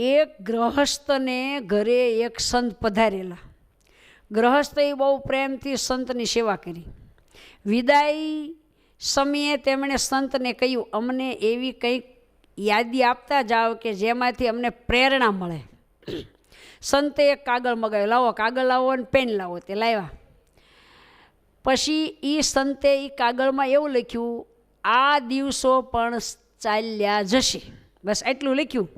એક ગ્રહસ્થને ઘરે એક સંત પધારેલા. ગ્રહસ્થએ બહુ પ્રેમથી સંતની સેવા કરી. વિદાય સમયે તેમણે સંતને કહ્યું, અમને એવી કંઈક યાદી આપતા જાઓ કે જેમાંથી અમને પ્રેરણા મળે. સંતે એક કાગળ મગાવ્યો, લાવો, કાગળ લાવો અને પેન લાવો. તે લાવ્યા. પછી એ સંતે એ કાગળમાં એવું લખ્યું, આ દિવસો પણ ચાલ્યા જશે. બસ એટલું લખ્યું.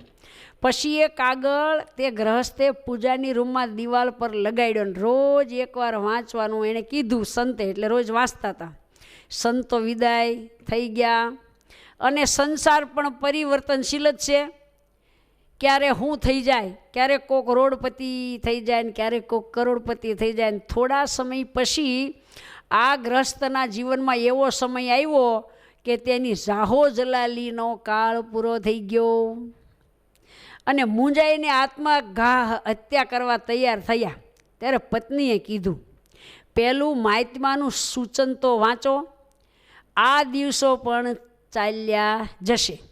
પછી એ કાગળ, તે ગ્રહસ્થે પૂજાની રૂમમાં દિવાલ પર લગાડ્યો ને રોજ એકવાર વાંચવાનું એણે કીધું સંતે, એટલે રોજ વાંચતા હતા સંતો વિદાય થઈ ગયા. અને સંસાર પણ પરિવર્તનશીલ જ છે. ક્યારે હું થઈ જાય ક્યારેક કોક રોડપતિ થઈ જાય ને ક્યારેક કોક કરોડપતિ થઈ જાય ને થોડા સમય પછી આ ગ્રસ્તના જીવનમાં એવો સમય આવ્યો કે તેની જાહો જલાલીનો કાળ પૂરો થઈ ગયો. અને મૂંઝાઈને આત્મા ઘા હત્યા કરવા તૈયાર થયા. ત્યારે પત્નીએ કીધું, પહેલું માહિતમાનું સૂચન તો વાંચો. આ દિવસો પણ ચાલ્યા જશે.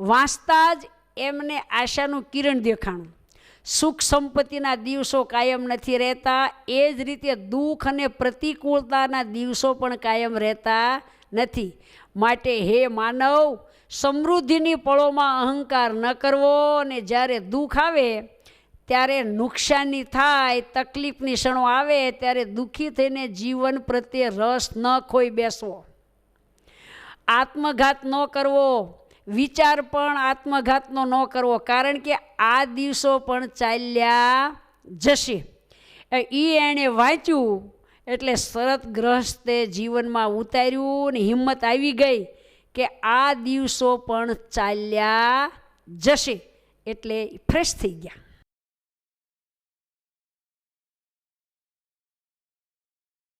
વાંચતા જ એમને આશાનું કિરણ દેખાણું. સુખ સંપત્તિના દિવસો કાયમ નથી રહેતા. એ જ રીતે દુઃખ અને પ્રતિકૂળતાના દિવસો પણ કાયમ રહેતા નથી. માટે હે માનવ સમૃદ્ધિની પળોમાં અહંકાર ન કરવો અને જ્યારે દુઃખ આવે, ત્યારે નુકસાની થાય, તકલીફની ક્ષણો આવે, ત્યારે દુઃખી થઈને જીવન પ્રત્યે રસ ન ખોઈ બેસવો. આત્મઘાત ન કરવો, વિચાર પણ આત્મઘાતનો ન કરવો, કારણ કે આ દિવસો પણ ચાલ્યા જશે. એ એણે વાંચ્યું એટલે શરત ગ્રહસ્થે જીવનમાં ઉતાર્યું ને હિંમત આવી ગઈ. કે આ દિવસો પણ ચાલ્યા જશે. એટલે ફ્રેશ થઈ ગયા.